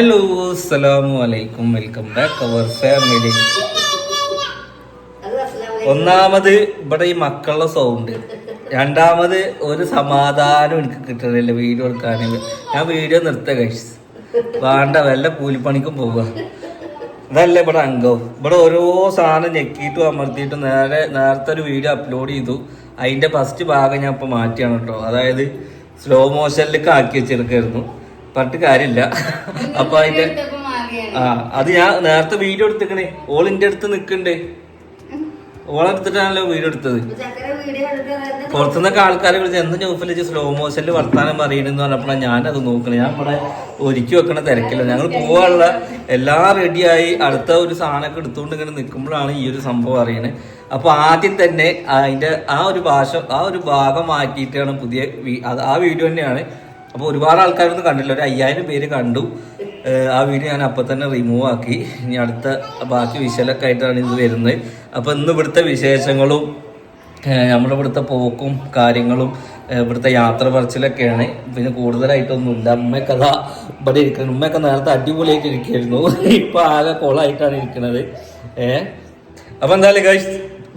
Hello അസ്സലാമു അലൈക്കും welcome back അവർ family ഒന്നാമത് ഇവിടെ ഈ മക്കളുടെ സൗണ്ട് രണ്ടാമത് ഒരു സമാധാനം എനിക്ക് കിട്ടണില്ല വീഡിയോ എടുക്കാനില്ല ഞാൻ വീഡിയോ നിർത്ത കഴിച്ചു വേണ്ട വല്ല കൂലിപ്പണിക്കും പോവുക. ഇതല്ല ഇവിടെ അംഗം. ഇവിടെ ഓരോ സാധനം ഞെക്കിയിട്ടും അമർത്തിയിട്ടും നേരെ നേരത്തെ ഒരു വീഡിയോ അപ്ലോഡ് ചെയ്തു. അതിന്റെ ഫസ്റ്റ് ഭാഗം ഞാൻ ഇപ്പൊ മാറ്റിയാണ് കേട്ടോ. അതായത് സ്ലോ മോഷനിലേക്ക് ആക്കി വെച്ചെടുക്കായിരുന്നു പറഞ്ഞിട്ട് കാര്യമില്ല. അപ്പൊ അതിന്റെ ആ അത് ഞാൻ നേരത്തെ വീഡിയോ എടുത്തേക്കണേ. ഓൾ ഇന്റെ അടുത്ത് നിക്കണ്ടേ. ഓളെടുത്തിട്ടാണല്ലോ വീഡിയോ എടുത്തത്. പുറത്തുനിന്നൊക്കെ ആൾക്കാരെ വിളിച്ച് എന്ത് ജോഫിൽ സ്ലോ മോഷനിൽ വർത്താനം പറയണെന്ന് പറഞ്ഞപ്പോഴാണ് ഞാനത് നോക്കണേ. ഞാൻ ഇവിടെ ഒരുക്കി വെക്കണ തിരക്കില്ല ഞങ്ങൾ പോവാനുള്ള എല്ലാം റെഡിയായി അടുത്ത ഒരു സാധനമൊക്കെ എടുത്തുകൊണ്ട് ഇങ്ങനെ നിൽക്കുമ്പോഴാണ് ഈ ഒരു സംഭവം അറിയണേ. അപ്പൊ ആദ്യം തന്നെ അതിന്റെ ആ ഒരു ഭാഷ ആ ഒരു ഭാഗം മാറ്റിയിട്ടാണ് പുതിയ ആ വീഡിയോ തന്നെയാണ്. അപ്പൊ ഒരുപാട് ആൾക്കാരൊന്നും കണ്ടില്ല ഒരു അയ്യായിരം പേര് കണ്ടു. ആ വീഡിയോ ഞാൻ അപ്പൊ തന്നെ റിമൂവ് ആക്കി. ഇനി അടുത്ത ബാക്കി വിശലൊക്കെ ആയിട്ടാണ് ഇത് വരുന്നത്. അപ്പൊ ഇന്ന് ഇവിടുത്തെ വിശേഷങ്ങളും നമ്മുടെ ഇവിടുത്തെ പോക്കും കാര്യങ്ങളും ഇവിടുത്തെ യാത്ര പറച്ചിലൊക്കെയാണ്. പിന്നെ കൂടുതലായിട്ടൊന്നുമില്ല. അമ്മയൊക്കെ അതാ ഇവിടെ ഇരിക്കുന്നത് ഉമ്മയൊക്കെ നേരത്തെ അടിപൊളിയായിട്ട് ഇരിക്കുന്നു ഇപ്പൊ ആകെ കോളായിട്ടാണ് ഇരിക്കുന്നത് ഏഹ് അപ്പൊ എന്തായാലും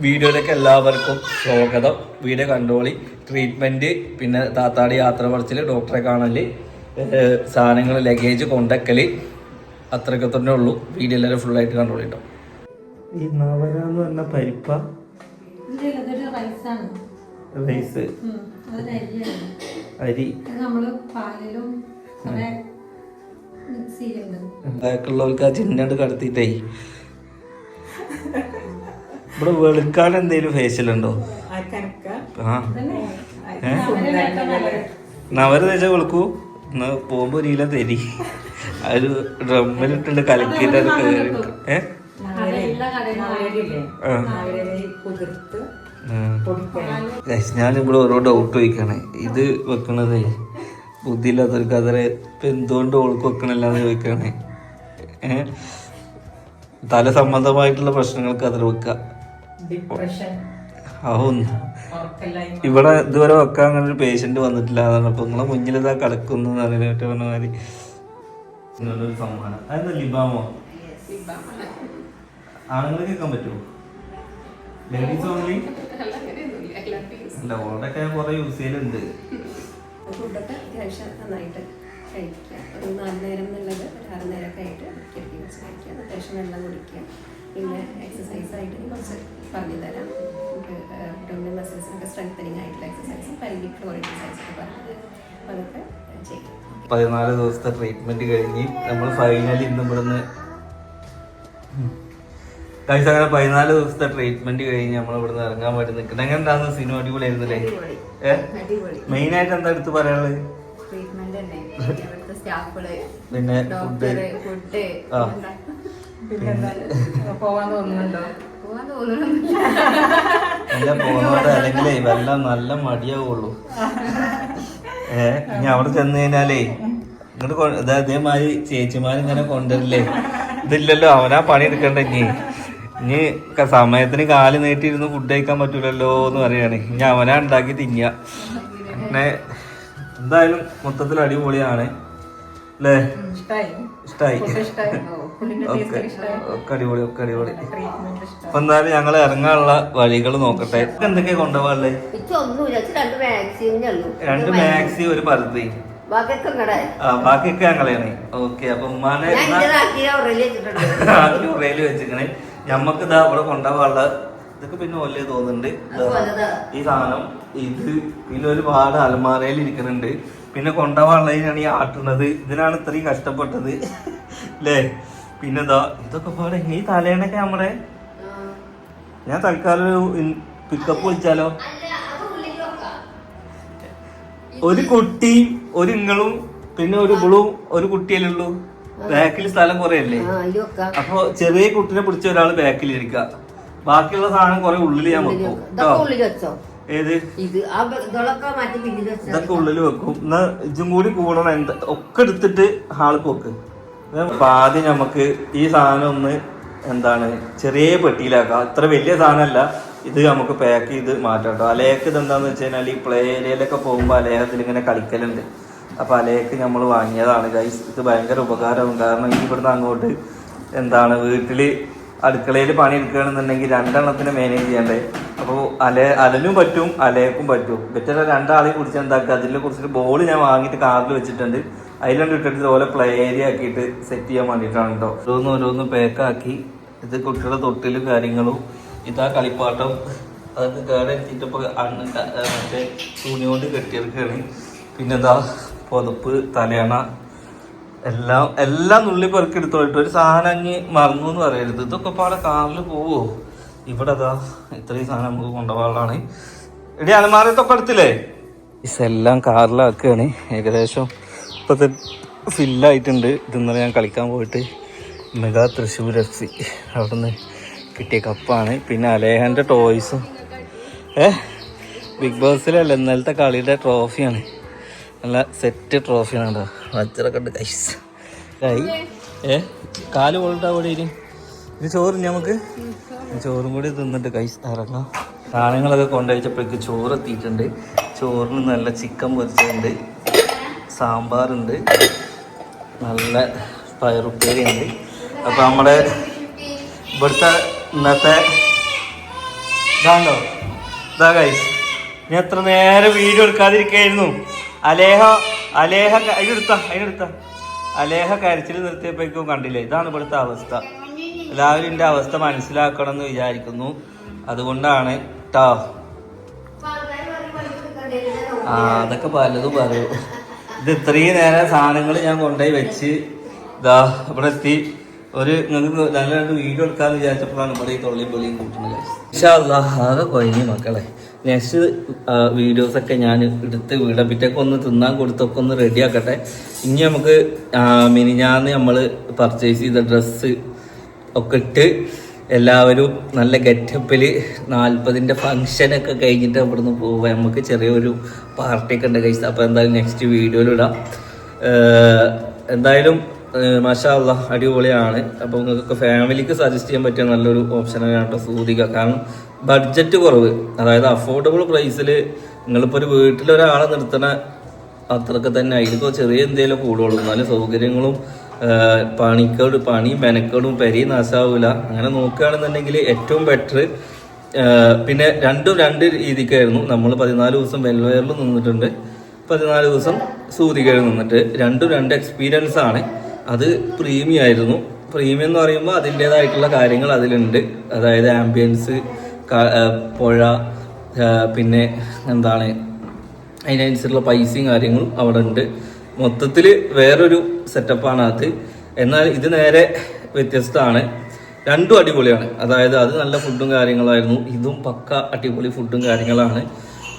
വീഡിയോയിലേക്ക് എല്ലാവർക്കും സ്വാഗതം. വീഡിയോ കണ്ടോളി. ട്രീറ്റ്മെന്റ് പിന്നെ താത്താടി യാത്ര പറച്ചിൽ ഡോക്ടറെ കാണൽ സാധനങ്ങൾ ലഗേജ് കൊണ്ടക്കൽ. അത്രയൊക്കെ തന്നെ ഉള്ളൂ. വീഡിയോ എല്ലാവരും ഫുൾ ആയിട്ട് കണ്ടോളി കേട്ടോ ഈ നവര എന്ന് പറഞ്ഞ പരിപ്പ? റൈസ് അരി. ബാക്കിയുള്ളവർക്ക് ആ കടത്തിയിട്ടേ. ഇവിടെ വെളുക്കാൻ എന്തെങ്കിലും ഉണ്ടോ? ആ നവര തേച്ച വെളുക്കൂ. പോകുമ്പോ ഒരു ഇല തരി. ഒരു ഡ്രമ്മിലിട്ടുണ്ട് കലക്കിട്ട് അത് കേറി. ഏ? ഞാനിവിടെ ഓരോ ഡൗട്ട് ചോദിക്കണേ. ഇത് വെക്കണതേ ബുദ്ധിയില്ലാത്തവർക്ക് അതരെ ഇപ്പൊ എന്തുകൊണ്ട് ഓൾക്ക് വെക്കണില്ലാന്ന് ചോദിക്കണേ. തല സംബന്ധമായിട്ടുള്ള പ്രശ്നങ്ങൾക്ക് അതിൽ വെക്ക. ഇവിടെ ഇതുവരെ വെക്കാൻ അങ്ങനെ ഒരു പേഷ്യന്റ് വന്നിട്ടില്ല. അതാണ് അപ്പൊ നിങ്ങളെ മുന്നിൽ ഇതാ കിടക്കുന്നു പറഞ്ഞിട്ട് പറഞ്ഞ മാതിരി. നല്ലൊരു സമ്മാനം അതെന്താ ലിബാമോ? ആണുങ്ങൾ കേൾക്കാൻ പറ്റുമോ? ലേഡീസ് ഓൺലി അല്ല ഓടൊക്കെ കുറെ യൂസ് ചെയ്യലുണ്ട്. ഫുഡൊക്കെ അത്യാവശ്യം നന്നായിട്ട് കഴിക്കുക. ഒരു നാല് നേരം എന്നുള്ളത് ഒരു ആറ് നേരമൊക്കെ ആയിട്ട് കഴിക്കുക. അത്യാവശ്യം വെള്ളം കുടിക്കുക. പിന്നെ എക്സസൈസ് ആയിട്ട് കുറച്ച് പറഞ്ഞു തരാം. നമുക്ക് അബ്ഡോമിനൽ മസിൽസിനൊക്കെ സ്ട്രെങ്തനിങ് ആയിട്ടുള്ള എക്സസൈസും പരിധി ഫ്ലോർ എക്സസൈസ് ഒക്കെ പറഞ്ഞു തരാം. അപ്പോൾ അതൊക്കെ ചെയ്യും. പതിനാല് ദിവസത്തെ ട്രീറ്റ്മെന്റ് കഴിഞ്ഞ് നമ്മൾ ഫൈനലി ഇന്ന് ഇവിടുന്ന് കഴിച്ച അങ്ങനെ പതിനാല് ദിവസത്തെ ട്രീറ്റ്മെന്റ് കഴിഞ്ഞ് നമ്മൾ ഇവിടുന്ന് ഇറങ്ങാൻ വേണ്ടി നിൽക്കുന്നത് എങ്ങനെ ഉണ്ടാകുന്ന സിനിമ? അടിപൊളിയായിരുന്നില്ലേ? അല്ലേ മെയിൻ ആയിട്ട് എന്താ എടുത്ത് പറയാനുള്ളത്? പിന്നെ ഫുഡ് പോവാൻ തോന്നുന്നുണ്ടോ? അല്ലെങ്കിലേ വെള്ളം നല്ല മടിയാവുള്ളൂ. ഏ ഇനി അവിടെ ചെന്ന് കഴിഞ്ഞാലേ ഇങ്ങോട്ട് അതേമാതിരി ചേച്ചിമാർ ഇങ്ങനെ കൊണ്ടുവരില്ലേ? ഇതില്ലല്ലോ അവനാ പണി എടുക്കണ്ട ഇനി. സമയത്തിന് കാൽ നീട്ടിയിരുന്ന് ഫുഡ് കഴിക്കാൻ പറ്റൂലല്ലോ എന്ന് പറയാണ്. ഇനി അവനാ ഉണ്ടാക്കി തിന്നുക പിന്നെ എന്തായാലും മൊത്തത്തിൽ അടിപൊളിയാണ്. അല്ലേ ഇഷ്ടായി. ഒക്കെ അടിപൊളി ഒക്കെ അടിപൊളി. അപ്പൊ എന്തായാലും ഞങ്ങൾ ഇറങ്ങാനുള്ള വഴികൾ നോക്കട്ടെ. എന്തൊക്കെയാ ഇച്ച് രണ്ട് മാക്സി ഒരു പരുത്തി ബാക്കിയൊക്കെ ഇങ്ങടെ ആ ബാക്കിയൊക്കെ ഞങ്ങളെയാണ്. ഓക്കെ അപ്പൊ ഉമ്മാനെ ഉറയിൽ വെച്ചിക്കണേ. ഞമ്മക്ക് ഇതാ ഇവിടെ കൊണ്ടുപോകാനുള്ള ഇതൊക്കെ പിന്നെ വലിയ തോന്നുന്നുണ്ട്. ഈ സാധനം. ഇത് പിന്നെ ഒരുപാട് അലമാരയിൽ ഇരിക്കുന്നുണ്ട് പിന്നെ കൊണ്ടുപോകാനുള്ളതിനാണ് ഈ ആട്ടുന്നത്. ഇതിനാണ് ഇത്രയും കഷ്ടപ്പെട്ടത്. അല്ലേ പിന്നെന്താ? ഇതൊക്കെ പോലെ ഈ തലേണൊക്കെ നമ്മുടെ ഞാൻ തൽക്കാലം ഒരു പിക്കപ്പ് വിളിച്ചാലോ? ഒരു കുട്ടിയും ഒരു ഇങ്ങളും പിന്നെ ഒരു ഇവളും ഒരു കുട്ടിയല്ലേ ഉള്ളൂ. ബാക്കിൽ സ്ഥലം കുറെ അല്ലേ അപ്പൊ ചെറിയ കുട്ടിനെ പിടിച്ച ഒരാൾ ബാക്കിൽ ഇരിക്കുക ബാക്കിയുള്ള സാധനം കുറെ ഉള്ളിൽ ഞാൻ വെക്കും കേട്ടോ ഏത്? ഇതൊക്കെ ഉള്ളിൽ വെക്കും. എന്നാ ഇതും കൂടി കൂടണം. എന്താ ഒക്കെ എടുത്തിട്ട് ഹാൾക്ക് വെക്ക്. അപ്പൊ ആദ്യം നമുക്ക് ഈ സാധനം ഒന്ന് എന്താണ് ചെറിയ പെട്ടിയിലാക്കാം. ഇത്ര വലിയ സാധനമല്ല ഇത് നമുക്ക് പാക്ക് ചെയ്ത് മാറ്റാം കേട്ടോ അലേക്ക് ഇത് എന്താന്ന് വെച്ച് കഴിഞ്ഞാൽ ഈ പ്ലേ ഏരിയയിലൊക്കെ പോകുമ്പോൾ അലേഹത്തിൽ ഇങ്ങനെ കളിക്കലുണ്ട്. അപ്പോൾ അലേക്ക് നമ്മൾ വാങ്ങിയതാണ്. ഗൈസ് ഇത് ഭയങ്കര ഉപകാരവും. കാരണം ഇനി ഇവിടുന്ന് അങ്ങോട്ട് എന്താണ് വീട്ടിൽ അടുക്കളയിൽ പണി എടുക്കുകയാണെന്നുണ്ടെങ്കിൽ രണ്ടെണ്ണത്തിന് മാനേജ് ചെയ്യണ്ടേ. അപ്പോൾ അല അലനും പറ്റും അലയക്കും പറ്റും. പറ്റുന്ന രണ്ടാളെ കുറിച്ച് എന്താക്കുക? അതിനെ കുറിച്ചിട്ട് ബോൾ ഞാൻ വാങ്ങിയിട്ട് കാറിൽ വെച്ചിട്ടുണ്ട്. അതിലുണ്ട് ഇട്ടിട്ട് ഇതുപോലെ പ്ലേ ഏരിയ ആക്കിയിട്ട് സെറ്റ് ചെയ്യാൻ വേണ്ടിയിട്ടാണ് കേട്ടോ ഓരോന്ന് ഓരോന്ന് പാക്കാക്കി ഇത് കുട്ടികളുടെ തൊട്ടിലും കാര്യങ്ങളും. ഇതാ കളിപ്പാട്ടം. അതൊക്കെ കേടെടുത്തിട്ട് ഇപ്പോൾ മറ്റേ തുണി കൊണ്ട് കെട്ടിയെടുക്കുകയാണ് പിന്നെന്താ? പുതപ്പ് തലയണ. എല്ലാം എല്ലാം നുള്ളി പെറുക്കി എടുത്തോളിട്ട് ഒരു സാധനം അങ്ങ് മറന്നു എന്ന് പറയരുത്. ഇതൊക്കെ പാടെ കാറിൽ പോവോ? ഇവിടെ അതാ ഇത്രയും സാധനം നമുക്ക് കൊണ്ടുപോകാനുള്ളതാണ്. ഇടി അലമാരത്തൊക്കെ എടുത്തില്ലേ ഇതെല്ലാം കാറിലാക്കുകയാണ് ഏകദേശം ഇപ്പോഴത്തെ ഫില്ലായിട്ടുണ്ട്. ഇതിന്നലെ ഞാൻ കളിക്കാൻ പോയിട്ട് മെഗാ തൃശ്ശൂർ എഫ് സി. അവിടെ നിന്ന് കിട്ടിയ കപ്പാണ്. പിന്നെ അലേഹന്റെ ടോയ്സും ഏ? ബിഗ് ബോസിലല്ല ഇന്നലത്തെ കളിയുടെ ട്രോഫിയാണ് നല്ല സെറ്റ് ട്രോഫിയാണ് കേട്ടോ വച്ചറൊക്കെ ഉണ്ട് കൈസ് കൈ ഏ കാൽ പോയിട്ട് അവിടെ ഇരി. ഇത് ചോറ് നമുക്ക്? ചോറും. കൂടി തിന്നിട്ട് കൈസ് ഇറങ്ങാം. സാധനങ്ങളൊക്കെ കൊണ്ടുവച്ചപ്പോഴേക്ക് ചോറ് എത്തിയിട്ടുണ്ട്. ചോറിന് നല്ല ചിക്കൻ പൊരിച്ചുണ്ട് സാമ്പാറുണ്ട്. നല്ല പയറുപ്പേരിയുണ്ട്. അപ്പോൾ നമ്മുടെ ഇവിടുത്തെ ഇന്നത്തെ ഇതാണല്ലോ ഇതാ കൈസ് ഞാൻ എത്ര നേരം വീഡിയോ എടുക്കാതിരിക്കായിരുന്നു. അലേഹ അലേഹ അതിനെടുത്ത അതിനെടുത്ത അലേഹ കരച്ചിൽ നിർത്തിയപ്പോഴേക്കും കണ്ടില്ലേ. ഇതാണ് ഇവിടുത്തെ അവസ്ഥ. എല്ലാവരും എന്റെ അവസ്ഥ മനസ്സിലാക്കണം എന്ന് വിചാരിക്കുന്നു. അതുകൊണ്ടാണ് ട്ടോ. ആ അതൊക്കെ പലതും പറയൂ. ഇത് ഇത്രയും നേരം സാധനങ്ങൾ ഞാൻ കൊണ്ടുപോയി വെച്ച് ഇതാ ഇവിടെ എത്തി. ഒരു നിങ്ങൾക്ക് നല്ല രണ്ട് വീഡിയോ എടുക്കാന്ന് വിചാരിച്ചപ്പോഴാണ് ഇവിടെ ഈ തൊള്ളിയും പൊളിയും കൂട്ടുന്നത്. ഇൻഷാല്ലാ ആകെ കൊഴിഞ്ഞു മക്കളെ. നെക്സ്റ്റ് വീഡിയോസ് ഒക്കെ ഞാൻ എടുത്ത് വീടപ്പിറ്റൊക്കെ ഒന്ന് തിന്നാൻ കൊടുത്തൊക്കെ ഒന്ന് റെഡി ആക്കട്ടെ. ഇനി നമുക്ക് മിനിഞ്ഞാന്ന് നമ്മൾ പർച്ചേസ് ചെയ്ത ഡ്രസ്സ് ഒക്കെ ഇട്ട് എല്ലാവരും നല്ല ഗെറ്റപ്പിൽ നാൽപ്പതിന്റെ ഫങ്ഷനൊക്കെ കഴിഞ്ഞിട്ട് അവിടുന്ന് പോവുക. നമുക്ക് ചെറിയൊരു പാർട്ടിയൊക്കെ ഉണ്ട് കഴിച്ചത് അപ്പോൾ എന്തായാലും നെക്സ്റ്റ് വീഡിയോയിലിടാം എന്തായാലും മാഷാ അള്ളാ അടിപൊളിയാണ്. അപ്പോൾ നിങ്ങൾക്ക് ഫാമിലിക്ക് സജസ്റ്റ് ചെയ്യാൻ പറ്റിയ നല്ലൊരു ഓപ്ഷനാണ് കേട്ടോ സൂതിക. കാരണം ബഡ്ജറ്റ് കുറവ്. അതായത് അഫോർഡബിൾ പ്രൈസിൽ നിങ്ങളിപ്പോൾ ഒരു വീട്ടിലൊരാളെ നിർത്തണ അത്രയ്ക്ക് തന്നെ അതിലിപ്പോൾ ചെറിയ എന്തെങ്കിലും കൂടുള്ളൂ. എന്നാലും സൗകര്യങ്ങളും പണിക്കോട് പണിയും മെനക്കേടും പെരിയും നാശാവൂല. അങ്ങനെ നോക്കുകയാണെന്നുണ്ടെങ്കിൽ ഏറ്റവും ബെറ്റർ പിന്നെ രണ്ടും രണ്ട് രീതിക്കായിരുന്നു. നമ്മൾ പതിനാല് ദിവസം വെൽവെയറിൽ നിന്നിട്ടുണ്ട്. പതിനാല് ദിവസം സൂതികയിൽ നിന്നിട്ട് രണ്ടും രണ്ട് എക്സ്പീരിയൻസ് ആണ്. അത് പ്രീമിയം ആയിരുന്നു പ്രീമിയം എന്ന് പറയുമ്പോൾ അതിന്റേതായിട്ടുള്ള കാര്യങ്ങൾ അതിലുണ്ട്. അതായത് ആംബിയൻസ് പുഴ പിന്നെ എന്താണ് അതിനനുസരിച്ചുള്ള പൈസയും കാര്യങ്ങളും അവിടെ ഉണ്ട് മൊത്തത്തിൽ വേറൊരു സെറ്റപ്പാണ് അത്. എന്നാൽ ഇത് നേരെ വ്യത്യസ്തമാണ്. രണ്ടും അടിപൊളിയാണ്. അതായത് അത് നല്ല ഫുഡും കാര്യങ്ങളായിരുന്നു. ഇതും പക്ക അടിപൊളി ഫുഡും കാര്യങ്ങളാണ്.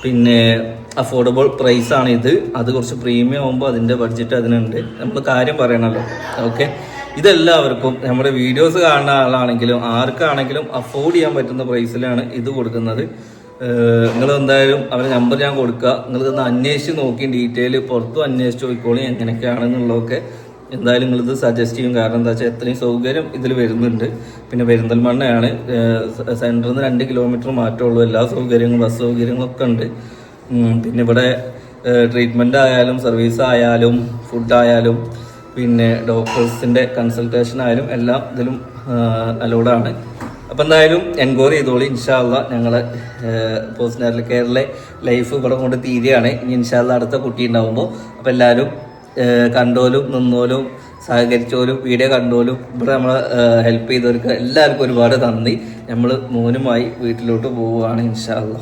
പിന്നെ അഫോർഡബിൾ പ്രൈസ് ആണ് ഇത്. അത് കുറച്ച് പ്രീമിയം ആകുമ്പോൾ അതിന്റെ ബഡ്ജറ്റ് അതിനുണ്ട്. നമ്മൾ കാര്യം പറയണമല്ലോ ഓക്കെ ഇതെല്ലാവർക്കും നമ്മുടെ വീഡിയോസ് കാണുന്ന ആളാണെങ്കിലും ആർക്കാണെങ്കിലും അഫോർഡ് ചെയ്യാൻ പറ്റുന്ന പ്രൈസിലാണ് ഇത് കൊടുക്കുന്നത്. നിങ്ങൾ എന്തായാലും അവരുടെ നമ്പർ ഞാൻ കൊടുക്കുക. നിങ്ങൾ ഇതൊന്ന് അന്വേഷിച്ച് നോക്കി ഡീറ്റെയിൽ പുറത്തും അന്വേഷിച്ച് നോക്കിക്കോളി എങ്ങനെയൊക്കെയാണെന്നുള്ളതൊക്കെ എന്തായാലും നിങ്ങളിത് സജസ്റ്റ് ചെയ്യും. കാരണം എന്താ വെച്ചാൽ എത്രയും സൗകര്യം ഇതിൽ വരുന്നുണ്ട്. പിന്നെ പെരിന്തൽമണ്ണയാണ് സെന്ററിൽ നിന്ന് രണ്ട് കിലോമീറ്റർ മാറ്റമുള്ളൂ. എല്ലാ സൗകര്യങ്ങളും ബസ് സൗകര്യങ്ങളൊക്കെ ഉണ്ട്. പിന്നെ ഇവിടെ ട്രീറ്റ്മെന്റ് ആയാലും സർവീസ് ആയാലും ഫുഡ് ആയാലും പിന്നെ ഡോക്ടേഴ്സിന്റെ കൺസൾട്ടേഷൻ ആയാലും എല്ലാം ഇതിലും അലോഡാണ് അപ്പം എന്തായാലും എൻക്വയറി ചെയ്തോളി. ഇൻഷാല്ല ഞങ്ങൾ പോസ്റ്റ് കെയറിലെ ലൈഫ് ഇവിടെ കൊണ്ട് തീരുകയാണ്. ഇനി ഇൻഷാല്ല അടുത്ത കുട്ടി ഉണ്ടാകുമ്പോൾ അപ്പോൾ എല്ലാവരും കണ്ടോലും നിന്നോലും സഹകരിച്ചോലും വീഡിയോ കണ്ടോലും ഇവിടെ നമ്മളെ ഹെൽപ്പ് ചെയ്തവർക്ക് എല്ലാവർക്കും ഒരുപാട് നന്ദി. നമ്മൾ മോനുമായി വീട്ടിലോട്ട് പോവുകയാണ് ഇൻഷാല്ല